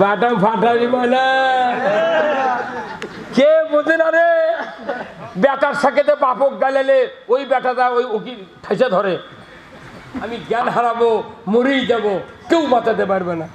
বাটাম ফাটালি মানে কে বোঝে না রে? বেটার সাথে বাপক গালালে, ওই বেটাটা ওই উকিল ঠেসে ধরে। আমি জ্ঞান হারাবো, মরেই যাব, কেউ বাঁচাতে পারবে না।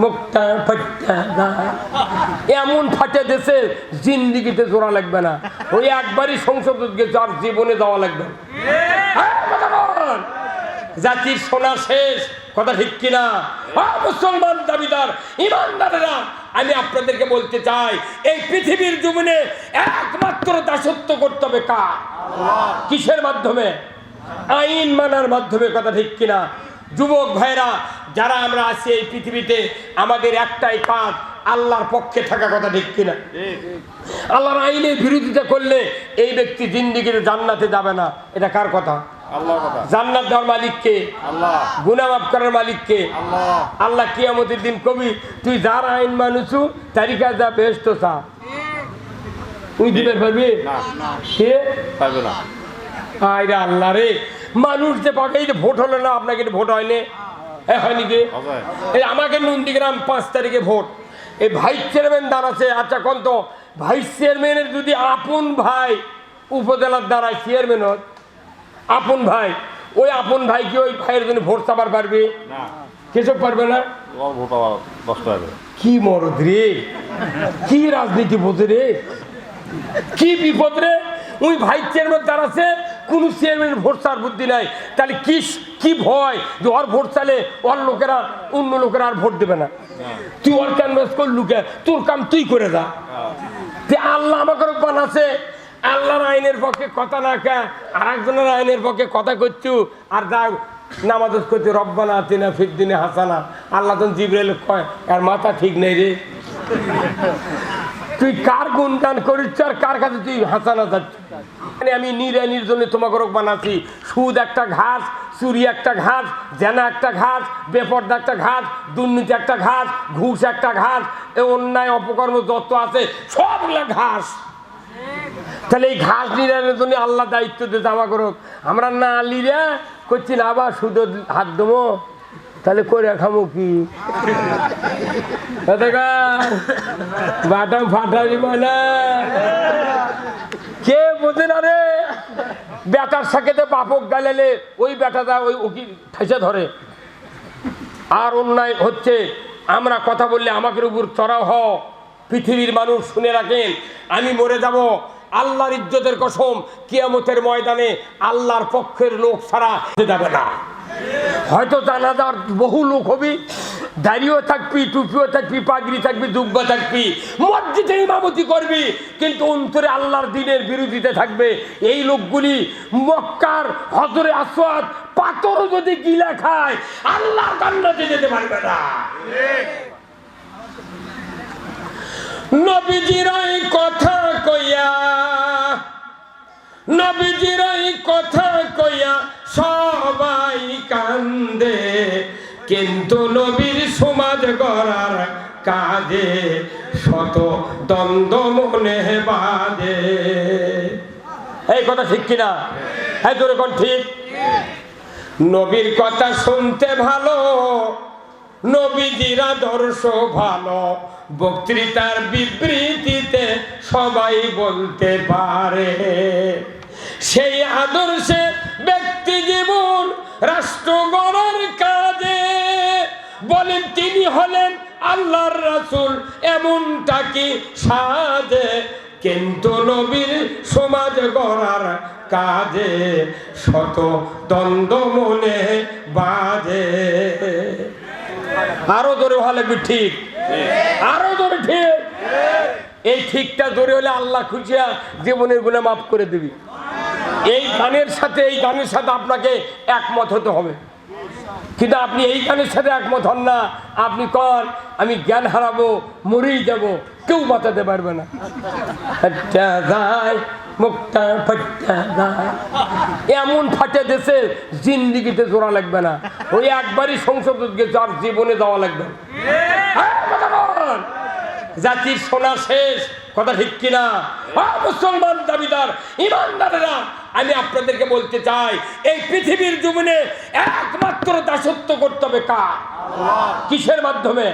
মুখটা এমন ফাটে দেশে জিন্দিগিতে জোড়া লাগবে না। ওই একবারই সংসদ আর জীবনে যাওয়া লাগবে। না। জাতির সোনা শেষ। কথা ঠিক কিনা? হ্যাঁ, মুসলমান দাবিদার ইমানদারেরা আমি আপনাদেরকে বলতে চাই এই পৃথিবীর জীবনে একমাত্র দাসত্ব করতে হবে কার? কিসের মাধ্যমে? আইন মানার মাধ্যমে কথা ঠিক কিনা? যুবক ভাইরা যারা আমরা আছি এই পৃথিবীতে আমাদের একটাই কাজ আল্লাহর পক্ষে থাকা কথা ঠিক কিনা? আল্লাহর আইনের বিরোধিতা করলে এই ব্যক্তি জিন্দিগিতে জান্নাতে যাবে না। এটা কার কথা? জান্নাত দেওয়ার মালিককে আল্লাহ। গুনা মাফ করার মালিককে আল্লাহ। কিয়ামতের দিন কবি তুই যার আইন মানুষু তারিকা যা বেস্ট সা তুই দিতে পারবি কে? পারবে না। আরে আল্লাহ রে। মানুষ যে পাকে ভোট হলো না আপনাকে ভোট হয়নি। হয়নি কি? এই আমাকে নন্দীগ্রাম পাঁচ তারিখে ভোট। এই ভাইস চেয়ারম্যান দাঁড়াচ্ছে আচ্ছা কোন তো? ভাইস চেয়ারম্যানের যদি আপন ভাই উপজেলার দ্বারায় চেয়ারম্যান হত আপন ভাই ওই আপন ভাই কি ওই ভাইয়ের জন্য ভোট চাবার পারবে? কেসব পারবে না? কি মরদ রে? কি রাজনীতি বোঝে রে? কি বিপদ রে? ওই ভাইস চেয়ারম্যান দাঁড়াচ্ছে কোন চেয়ারম্যান ভোট চার বুদ্ধি নাই। তাহলে কি কি ভয় যে ওর ভোট চালে ওর লোকেরা অন্য লোকেরা আর ভোট দেবে না? তুই ওর ক্যানভাস করলুকে তোর কাম তুই করে যা। তে আল্লাহ আমাকে বানাচ্ছে আল্লাহর আইনের পক্ষে কথা না কে আর একজনের আইনের পক্ষে কথা করছু আর যা নামাজ করছে রব্বানা তিনা ফিরদিনে হাসানা। আল্লাহ তখন জিব্রাইল কয় আর মাথা ঠিক নেই রে। তুই কার গুণগান করিস আর কার কাছে তুই হাসানা যাচ্ছ মানে আমি নিরানির জন্য তোমাকে রোগ বানাচ্ছি। সুদ একটা ঘাস, চুরি একটা ঘাস, জেনা একটা ঘাস, বেপর্দা একটা ঘাস, দুর্নীতি একটা ঘাস, ঘুষ একটা ঘাস অন্যায়, অপকর্ম যত আছে সবগুলো ঘাস। তাহলে এই ঘাস নিরানের জন্য আল্লাহ দায়িত্ব দিয়ে জামা করুক। আমরা না লিরে করছি না, আবার শুধু হাত দেবো। তাহলে করে খামো কি? বাটাম ফাটালি মানে কে বোঝে না রে? বেটার সাথে বাপক গালালে ওই বেটাটা ওই উকিল ঠেসে ধরে। আর অন্যায় হচ্ছে, আমরা কথা বললে আমাকে উপর চড়াও হ পৃথিবীর মানুষ শুনে রাখেন, আমি মরে যাব। আল্লাহর ইজ্জতের কসম, কিয়ামতের ময়দানে আল্লাহর পক্ষের লোক ছাড়া যাবে না। হয়তো জানাজার বহু লোক হবি, দাঁড়িয়েও থাকবি, টুপিও থাকবি, পাগড়ি থাকবি, দুব্বা থাকবি মসজিদে ইমামতি করবি, কিন্তু অন্তরে আল্লাহর দিনের বিরোধিতা থাকবে। এই লোকগুলি মক্কার হজরে আসওয়াদ পাথরও যদি গিলা খায়, আল্লাহর জান্নাতে যেতে পারবে না। নবীজির কথা কইয়া নবীজির কথা কইয়া সবাই কান্দে। কিন্তু নবীর সমাজ গড়ার কাজে শত দ্বন্দ্ব মনে বাদে এই কথা ঠিক কিনা? হ্যাঁ তোর কোন ঠিক। নবীর কথা শুনতে ভালো নবীজির ভালো। বক্তৃতার বিবৃতিতে সবাই বলতে পারে, সেই আদর্শে ব্যক্তি জীবন রাষ্ট্র গড়ার কাজে। বলেন, তিনি হলেন আল্লাহর রাসূল, এমনটা কি সাজে? কিন্তু নবীর সমাজ গড়ার কাজে শত দ্বন্দ্ব মনে বাজে। আরও জোরে লাগবে ঠিক। আরও জোরে ঠিক। এই ঠিকটা জোরে হলে আল্লাহ খুশিয়া জীবনের গুণে মাফ করে দিবি। এই গানের সাথে এই গানের সাথে আপনাকে একমত হতে হবে। কিন্তু আপনি এই গানের সাথে একমত হন না। আপনি কন আমি জ্ঞান হারাবো মরেই যাব। কেউ বাঁচাতে পারবে না। যায় মুখটা ফাট্টা এমন ফাটে দেশে জিন্দিগিতে জোড়া লাগবে না। ওই একবারই সংসদ আর জীবনে যাওয়া লাগবে। হ্যাঁ। জাতির সোনা শেষ কথা ঠিক কিনা? আ, মুসলমান দাবিদার ইমানদারেরা আমি আপনাদেরকে বলতে চাই এই পৃথিবীর জীবনে একমাত্র দাসত্ব করতে হবে কার? কিসের মাধ্যমে?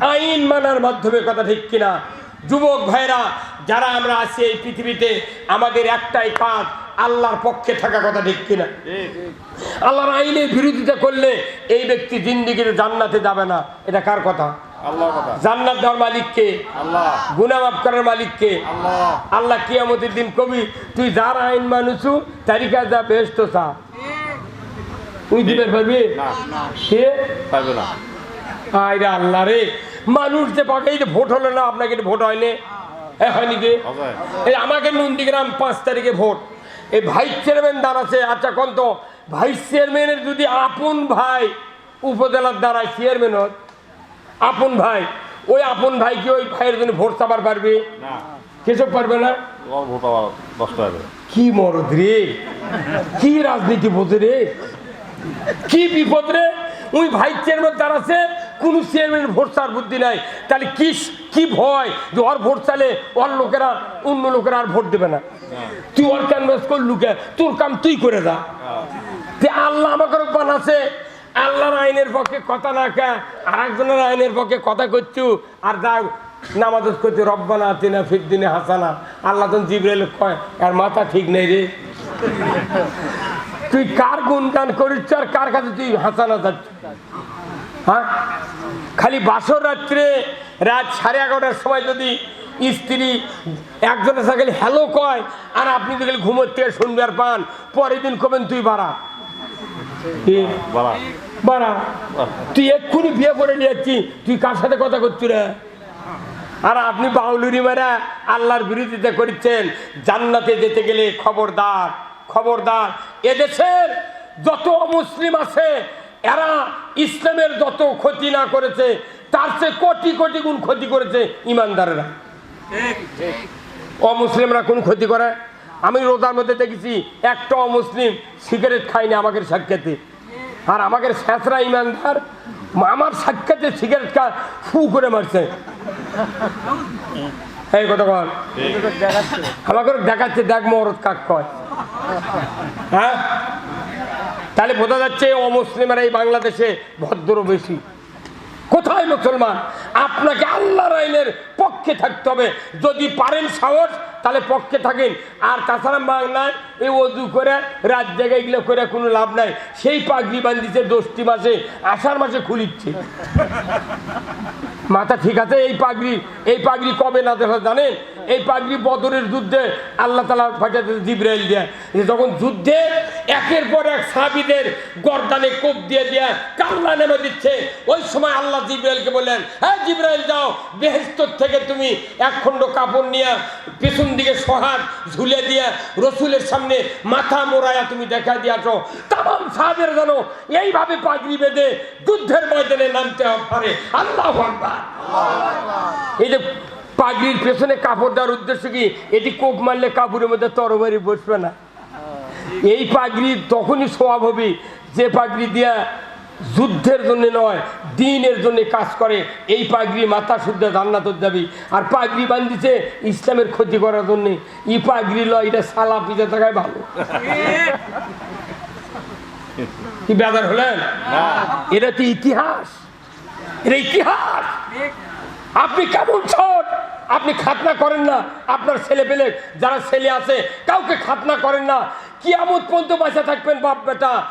আইন মানার মাধ্যমে কথা ঠিক কিনা? যুবক ভাইরা যারা আমরা আছি এই পৃথিবীতে আমাদের একটাই কাজ আল্লাহর পক্ষে থাকা কথা ঠিক কিনা? আল্লাহর আইনের বিরোধিতা করলে এই ব্যক্তি জিন্দিগিতে জান্নাতে যাবে না। এটা কার কথা? জান্নাত দেওয়ার মালিককে? আল্লাহ। গুনা মাফ করার মালিককে? আল্লাহ। আল্লাহ কিয়ামতের দিন কবি তুই যার আইন মানুষু তারিখা যা বেস্ট চা তুই দিতে পারবি? না। কে? পারবে না। আল্লাহ রে। মানুষ যে পাকে এই যে ভোট হলো না আপনাকে ভোট হয়নি। এ হয়নি কি? এই আমাকে নন্দীগ্রাম পাঁচ তারিখে ভোট। এই ভাইস চেয়ারম্যান দাঁড়াচ্ছে আচ্ছা কোন তো? ভাইস চেয়ারম্যানের যদি আপন ভাই উপজেলার দ্বারায় চেয়ারম্যান হত আপন ভাই ওই আপন ভাই কি ওই ভাইয়ের জন্য ভোট চাবার পারবে? না। কেসব পারবে না? কি মরদ রে? কি রাজনীতি বোঝে রে? কি বিপদ রে? ওই ভাইস চেয়ারম্যান দাঁড়াচ্ছে কোন চেয়ারম্যান ভোট চার বুদ্ধি নাই। তাহলে কি কি ভয় যে ওর ভোট চালে ওর লোকেরা অন্য লোকেরা আর ভোট দেবে না? তুই ওর ক্যানভাস কর লুকে, তোর কাম তুই করে যা। তে আল্লাহ আমাকে বানাচ্ছে আল্লাহর আইনের পক্ষে কথা না কে আর একজনের আইনের পক্ষে কথা করছু আর যা নামাজ করছে রব্বানা তিনা ফিরদিনে হাসানা। আল্লাহ তখন জিব্রাইল কয় আর মাথা ঠিক নেই রে। তুই কার গুণগান করিস আর কার কাছে তুই হাসানা যাচ্ছ হ্যাঁ? খালি বাসর রাত্রে রাত সাড়ে এগারোটার সময় যদি স্ত্রী একজনের সাথে হ্যালো কয় আর আপনি যদি খালি ঘুমোর থেকে শুনবে আর পান পরের দিন কবেন তুই বাড়া? বাড়া। বাড়া। তুই এক্ষুনি বিয়ে করে নিয়ে যাচ্ছি তুই কার সাথে কথা করছিস রে? আর আপনি বাউলুরি মারা আল্লাহর বিরোধিতা করছেন জান্নাতে যেতে গেলে খবরদার খবরদার। এদেশের যত মুসলিম আছে এরা ইসলামের যত ক্ষতি না করেছে তার চেয়ে কোটি কোটি গুণ ক্ষতি করেছে ইমানদারেরা। অমুসলিমরা কোন ক্ষতি করে? আমি রোজার মধ্যে দেখেছি একটা অমুসলিম সিগারেট খায়নি আমাকে সাক্ষাতে। আর আমাকে স্যাঁচরা ইমানদার আমার সাক্ষাতে সিগারেট খা ফু করে মারছে। এই কর। আমাকে দেখাচ্ছে দেখ মরদ কাক কয়। হ্যাঁ? তাহলে বোঝা যাচ্ছে অমুসলিমেরা এই বাংলাদেশে ভদ্র বেশি। কোথায় মুসলমান? আপনাকে আল্লাহর আইনের পক্ষে থাকতে হবে। যদি পারেন সাহস, তাহলে পক্ষে থাকেন। আর তাছাড়া বাংলায় এই অজু করে, রাত জায়গায় এগুলো করে কোনো লাভ নাই। সেই পাগড়ি বান্ধিছে দশটি মাসে, আষাঢ় মাসে খুলিচ্ছে। মাথা ঠিক আছে? এই পাগড়ি এই পাগড়ি কবে না দেখা জানেন? এই পাগড়ি বদরের যুদ্ধে আল্লাহ তালা ফাটাতে জিব্রাইল দেয় যখন যুদ্ধে একের পর এক সাহাবিদের গর্দানে কোপ দিয়ে দিয়ে কাল্লা নেমে দিচ্ছে, ওই সময় আল্লাহ জিব্রাইলকে বললেন হ্যাঁ জিব্রাইল যাও বেহেস্তর থেকে তুমি এক খণ্ড কাপড় নিয়ে পেছন দিকে সহার ঝুলে দিয়ে রসুলের সামনে মাথা মোড়ায়া তুমি দেখা দিয়াছো তাম সাহাবের যেন এইভাবে পাগড়ি বেঁধে যুদ্ধের ময়দানে নামতে পারে। আল্লাহ এই যে পাগড়ির পেছনে কাপড় দেওয়ার উদ্দেশ্য কি? এটি কোপ মারলে কাপড়ের মধ্যে তরবারি বসবে না। এই পাগড়ি তখনই স্বভাব হবে যে পাগড়ি দিয়া যুদ্ধের জন্য নয় দিনের জন্য কাজ করে। এই পাগড়ি মাথা শুদ্ধ জান্নাত যাবি আর পাগড়ি বান্ধিছে ইসলামের ক্ষতি করার জন্য। ই পাগড়ি লয় এটা সালা পিজা থাকায় ভালো। কি ব্যাপার হলেন? এটা তো ইতিহাস। এটা ইতিহাস। আপনি কেমন ছোট আপনি খাতনা করেন না আপনার ছেলে পেলে যারা ছেলে আছে কাউকে খাতনা করেন না। কি আমোদ পর্যন্ত বাঁচা থাকবেন বাপ বেটা।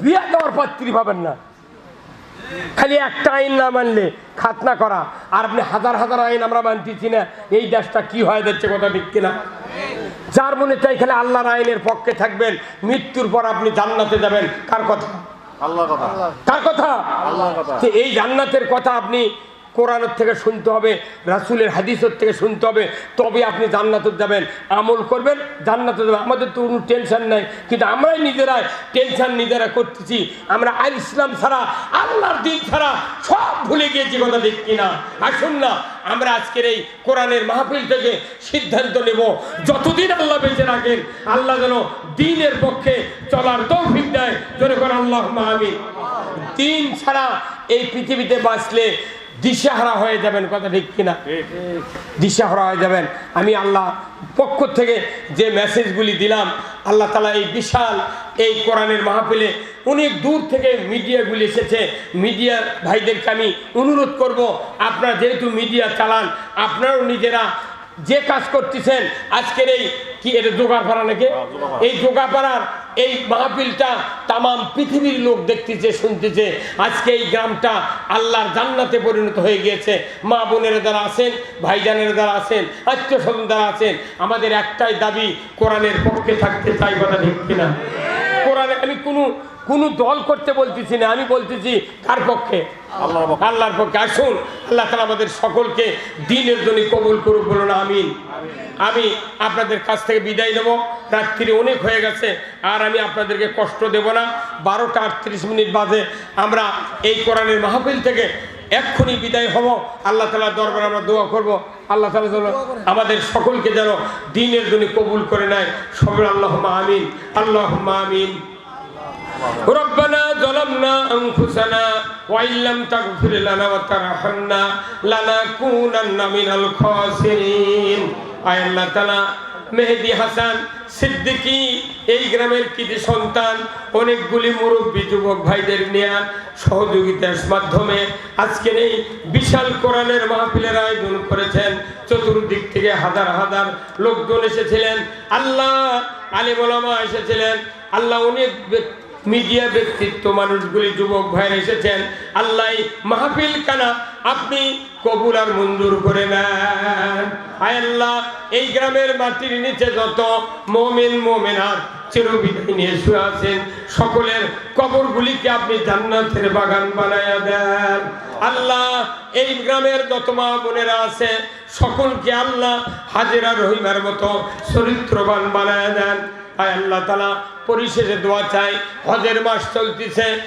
বিয়ে দেওয়ার পাত্রী পাবেন না। খালি একটা আইন না মানলে খাতনা করা। আর আপনি হাজার হাজার আইন আমরা মানতেছি না। এই দেশটা কি হয়ে যাচ্ছে কথা ঠিক কিনা? যার মনে চাই খেলে আল্লাহর আইনের পক্ষে থাকবেন মৃত্যুর পর আপনি জান্নাতে যাবেন। কার কথা? আল্লাহ কথা। কার কথা? এই জান্নাতের কথা আপনি কোরআনের থেকে শুনতে হবে, রাসুলের হাদিসের থেকে শুনতে হবে, তবে আপনি জান্নাতে যাবেন। আমল করবেন, জান্নাতে যাবেন। আমাদের তো কোনো টেনশন নাই, কিন্তু আমরাই নিজেরাই টেনশন নিজেরা করতেছি। আমরা আল ইসলাম ছাড়া, আল্লাহর দিন ছাড়া সব ভুলে গিয়েছি কথা ঠিক কিনা? আসুন না, আমরা আজকের এই কোরআনের মাহফিল থেকে সিদ্ধান্ত নেব। যতদিন আল্লাহ বেঁচে রাখেন আল্লাহ যেন দিনের পক্ষে চলার তৌফিক দেয়। জোরে করে আল্লাহ আমিন। দিন ছাড়া এই পৃথিবীতে বাঁচলে দিশাহারা হয়ে যাবেন কথা ঠিক কিনা? দিশাহারা হয়ে যাবেন। আমি আল্লাহ পক্ষ থেকে যে মেসেজগুলি দিলাম আল্লাহ তালা এই বিশাল এই কোরআনের মাহফিলে অনেক দূর থেকে মিডিয়াগুলি এসেছে। মিডিয়া ভাইদেরকে আমি অনুরোধ করব আপনারা যেহেতু মিডিয়া চালান আপনারাও নিজেরা যে কাজ করতেছেন আজকের এই কি এটা জোগাড়পাড়া নাকি? এই জোগা এই জোগাপাড়ার এই মাহফিলটা তামাম পৃথিবীর লোক দেখতেছে শুনতেছে। আজকে এই গ্রামটা আল্লাহর জান্নাতে পরিণত হয়ে গিয়েছে। মা বোনের দ্বারা আছেন ভাইজানের দ্বারা আছেন আত্মীয় স্বজন দ্বারা আছেন আমাদের একটাই দাবি কোরআনের পক্ষে থাকতে চাই কথা ঠিক কিনা? আমি কোনো কোনো দল করতে বলতেছি না আমি বলতেছি কার পক্ষে? আল্লাহর পক্ষে। আসুন আল্লাহ তালা আমাদের সকলকে দিনের জন্য কবুল করুক বলুন আমিন। আমি আপনাদের কাছ থেকে বিদায় নেব। রাত্রি অনেক হয়ে গেছে আর আমি আপনাদেরকে কষ্ট দেব না। বারোটা আটত্রিশ মিনিট বাদে আমরা এই কোরআনের মাহফিল থেকে এক্ষুনি বিদায় হব। আল্লাহ তালার দরবার আমরা দোয়া করব। আল্লাহ তালা যেন আমাদের সকলকে যেন দিনের জন্য কবুল করে নেয়। সবাই আল্লাহ আমিন। আল্লাহ আমিন। ربنا ظلمنا أنفسنا وإن لم تغفر لنا وترحمنا لنكونن من الخاسرين আয় আল্লাহ তাআলা মেহেদি হাসান সিদ্দিকী এই গ্রামের কৃতি সন্তান অনেকগুলি মুরব্বী যুবক ভাইদের নিয়ে সহযোগিতার মাধ্যমে আজকের এই বিশাল কোরআনের মাহফিলের আয়োজন করেছেন চতুর্দিক থেকে হাজার হাজার লোকজন এসেছিলেন আল্লাহ আলী মোলামা এসেছিলেন আল্লাহ অনেক ব্যক্তি মিডিয়া ব্যক্তিত্ব মানুষগুলি, যুবক ভাইরা এসেছেন, আল্লাহ মাহফিল কানা আপনি কবুল আর মঞ্জুর করে নেন। আয় আল্লাহ, এই গ্রামের মাটির নিচে যত মোমেন মোমেনার চিরবিদায় নিয়ে শুয়ে আছেন, সকলের কবরগুলিকে আপনি জান্নাতের বাগান বানায়া দেন। আল্লাহ, এই গ্রামের যত মা বোনেরা আছে, সকলকে আল্লাহ হাজেরা রহিমার মতো চরিত্রবান বানায়া দেন। আয় আল্লাহ তালা পরিশেষে দোয়া চাই। হজের মাস চলতেছে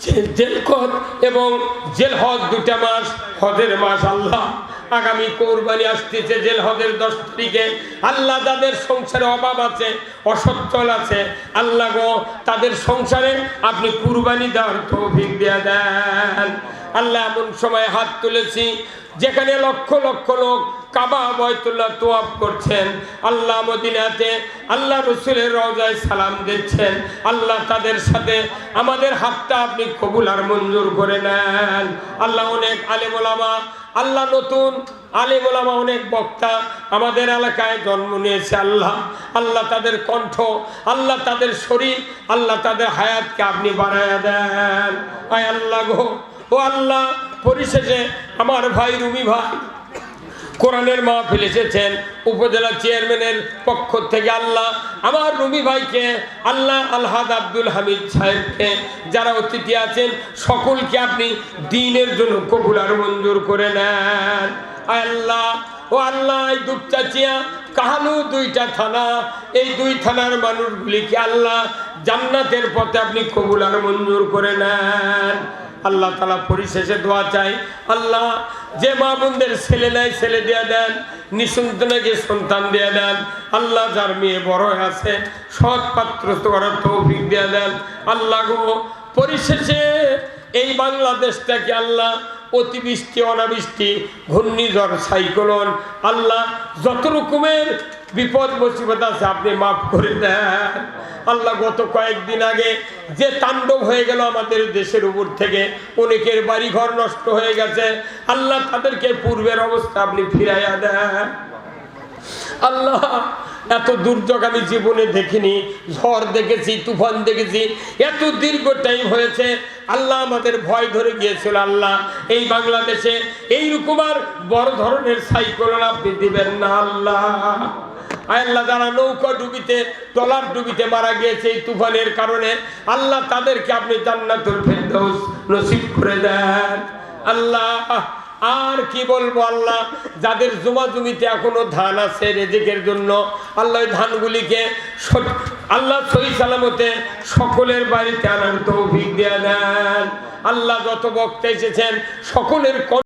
জে- জেলকত এবং জেল হজ দুটা মাস, হজের মাস আল্লাহ। আগামী কোরবানি আসতেছে জেল হজের দশ তারিখে। আল্লাহ যাদের সংসারে অভাব আছে, অসচ্ছল আছে, আল্লাহ গো, তাদের সংসারে আপনি কুরবানি দেওয়ার তৌফিক দেয়া দেন। আল্লাহ এমন সময় হাত তুলেছি, যেখানে লক্ষ লক্ষ লোক কাবা বয়তুল্লাহ তোয়াব করছেন, আল্লাহ মদিনাতে আল্লাহ রসুলের রওজায় সালাম দিচ্ছেন, আল্লাহ তাদের সাথে আমাদের হাতটা আপনি কবুল আর মঞ্জুর করে নেন। আল্লাহ অনেক আলেমোলামা আল্লাহ নতুন আলেমোলামা অনেক বক্তা আমাদের এলাকায় জন্ম নিয়েছে আল্লাহ। আল্লাহ তাদের কণ্ঠ, আল্লাহ তাদের শরীর, আল্লাহ তাদের হায়াতকে আপনি বাড়ায়া দেন। আয় আল্লাহ গো, ও আল্লাহ, পরিশেষে আমার ভাই রুমি ভাই কোরআনের মাহফিল এসেছেন, উপজেলা চেয়ারম্যানের পক্ষ থেকে আল্লাহ, আমার রুমি ভাইকে, আল্লাহ আলহাদ আব্দুল হামিদ সাহেবকে, যারা অতিথি আছেন, সকলকে আপনি দিনের জন্য কবুল আর মঞ্জুর করে নেন। আল্লাহ, ও আল্লাহ, এই দুপচাচিয়া কাহালু দুইটা থানা, এই দুই থানার মানুষগুলিকে আল্লাহ জান্নাতের পথে আপনি কবুল আর মঞ্জুর করে নেন। আল্লাহ তালা পরিশেষে দোয়া চাই, আল্লাহ যে মা বোনদের ছেলে নাই, ছেলে দিয়ে দেন নিঃসন্তানকে সন্তান দিয়ে দেন, আল্লাহ যার মেয়ে বড় আছে, সৎ পাত্র করার তৌফিক দিয়ে দেন, আল্লাহ গো, পরিশেষে এই বাংলাদেশটাকে আল্লাহ অতিবৃষ্টি, অনাবৃষ্টি, ঘূর্ণিঝড়, সাইক্লোন, আল্লাহ যত রকমের বিপদ মুসিবত আছে, আপনি মাফ করে দেন। আল্লাহ গত কয়েকদিন আগে যে তাণ্ডব হয়ে গেল আমাদের দেশের উপর থেকে, অনেকের বাড়ি ঘর নষ্ট হয়ে গেছে। আল্লাহ তাদেরকে পূর্বের অবস্থা আপনি ফিরাইয়া দেন। আল্লাহ, এত দুর্যোগ আমি জীবনে দেখিনি, ঝড় দেখেছি, তুফান দেখেছি, এত দীর্ঘ টাইম হয়েছে। আল্লাহ আমাদের ভয় ধরে গিয়েছিল, আল্লাহ, এই বাংলাদেশে এইরকম আর বড় ধরনের সাইক্লোন আপনি দিবেন না, আল্লাহ। আল্লাহ যারা নৌকা ডুবিতে ট্রলার ডুবিতে মারা গিয়েছে এই তুফানের কারণে। আল্লাহ তাদেরকে আপনি জান্নাতুল ফেরদৌস নসিব করে দেন। আল্লাহ, আর কি বলব আল্লাহ, যাদের জমা জমিতে এখনও ধান আছে রেজেকের জন্য, আল্লাহ ধানগুলিকে আল্লাহ সহি সালামতে সকলের বাড়িতে আনার তৌফিক দেয়া দেন। আল্লাহ যত বক্তা এসেছেন, সকলের